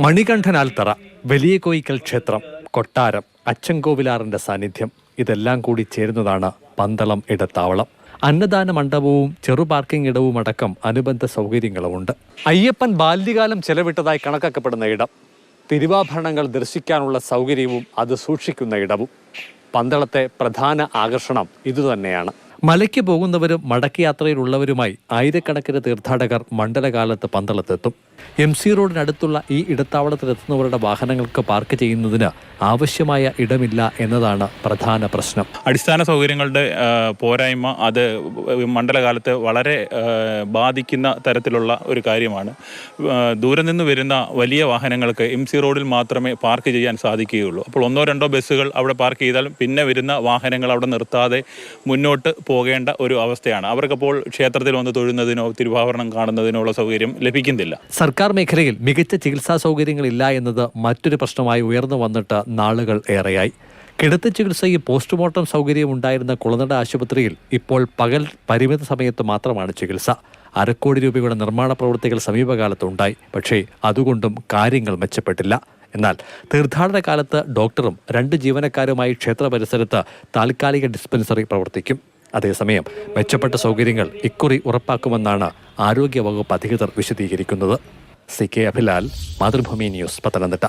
മണികണ്ഠനാൽ തറ വലിയ കോയിക്കൽ ക്ഷേത്രം കൊട്ടാരം അച്ചൻകോവിലാറിന്റെ സാന്നിധ്യം ഇതെല്ലാം കൂടി ചേരുന്നതാണ് പന്തളം ഇടത്താവളം. അന്നദാന മണ്ഡപവും ചെറു പാർക്കിംഗ് ഇടവും അടക്കം അനുബന്ധ സൗകര്യങ്ങളുമുണ്ട്. അയ്യപ്പൻ ബാല്യകാലം ചെലവിട്ടതായി കണക്കാക്കപ്പെടുന്ന ഇടം തിരുവാഭരണങ്ങൾ ദർശിക്കാനുള്ള സൗകര്യവും അത് സൂക്ഷിക്കുന്ന ഇടവും. പന്തളത്തെ പ്രധാന ആകർഷണം ഇതുതന്നെയാണ്. മലയ്ക്ക് പോകുന്നവരും മടക്കയാത്രയിലുള്ളവരുമായി ആയിരക്കണക്കിന് തീർത്ഥാടകർ മണ്ഡലകാലത്ത് പന്തളത്തെത്തും. എം സി റോഡിനടുത്തുള്ള ഈ ഇടത്താവളത്തിലെത്തുന്നവരുടെ വാഹനങ്ങൾക്ക് പാർക്ക് ചെയ്യുന്നതിന് ആവശ്യമായ ഇടമില്ല എന്നതാണ് പ്രധാന പ്രശ്നം. അടിസ്ഥാന സൗകര്യങ്ങളുടെ പോരായ്മ അത് മണ്ഡലകാലത്ത് വളരെ ബാധിക്കുന്ന തരത്തിലുള്ള ഒരു കാര്യമാണ്. ദൂരം നിന്ന് വരുന്ന വലിയ വാഹനങ്ങൾക്ക് എം സി റോഡിൽ മാത്രമേ പാർക്ക് ചെയ്യാൻ സാധിക്കുകയുള്ളൂ. അപ്പോൾ ഒന്നോ രണ്ടോ ബസ്സുകൾ അവിടെ പാർക്ക് ചെയ്താൽ പിന്നെ വരുന്ന വാഹനങ്ങൾ അവിടെ നിർത്താതെ മുന്നോട്ട് പോകേണ്ട ഒരു അവസ്ഥയാണ്. അവർക്കപ്പോൾ ക്ഷേത്രത്തിൽ വന്ന് തൊഴുന്നതിനോ തിരുവാഭരണം കാണുന്നതിനോ ഉള്ള സൗകര്യം ലഭിക്കുന്നില്ല. സർക്കാർ മേഖലയിൽ മികച്ച ചികിത്സാ സൗകര്യങ്ങളില്ല എന്നത് മറ്റൊരു പ്രശ്നമായി ഉയർന്നു വന്നിട്ട് നാളുകൾ ഏറെയായി. കിടത്തി ചികിത്സയിൽ പോസ്റ്റ്മോർട്ടം സൗകര്യം ഉണ്ടായിരുന്ന കുളനട ആശുപത്രിയിൽ ഇപ്പോൾ പകൽ പരിമിത സമയത്ത് മാത്രമാണ് ചികിത്സ. അരക്കോടി രൂപയുടെ നിർമ്മാണ പ്രവൃത്തികൾ സമീപകാലത്തുണ്ടായി പക്ഷേ അതുകൊണ്ടും കാര്യങ്ങൾ മെച്ചപ്പെട്ടില്ല. എന്നാൽ തീർത്ഥാടന കാലത്ത് ഡോക്ടറും രണ്ട് ജീവനക്കാരുമായി ക്ഷേത്ര പരിസരത്ത് താൽക്കാലിക ഡിസ്പെൻസറി പ്രവർത്തിക്കും. അതേസമയം മെച്ചപ്പെട്ട സൗകര്യങ്ങൾ ഇക്കുറി ഉറപ്പാക്കുമെന്നാണ് ആരോഗ്യവകുപ്പ് അധികൃതർ വിശദീകരിക്കുന്നത്. C K Abhilal Mathrubhumi news Pathanamthitta.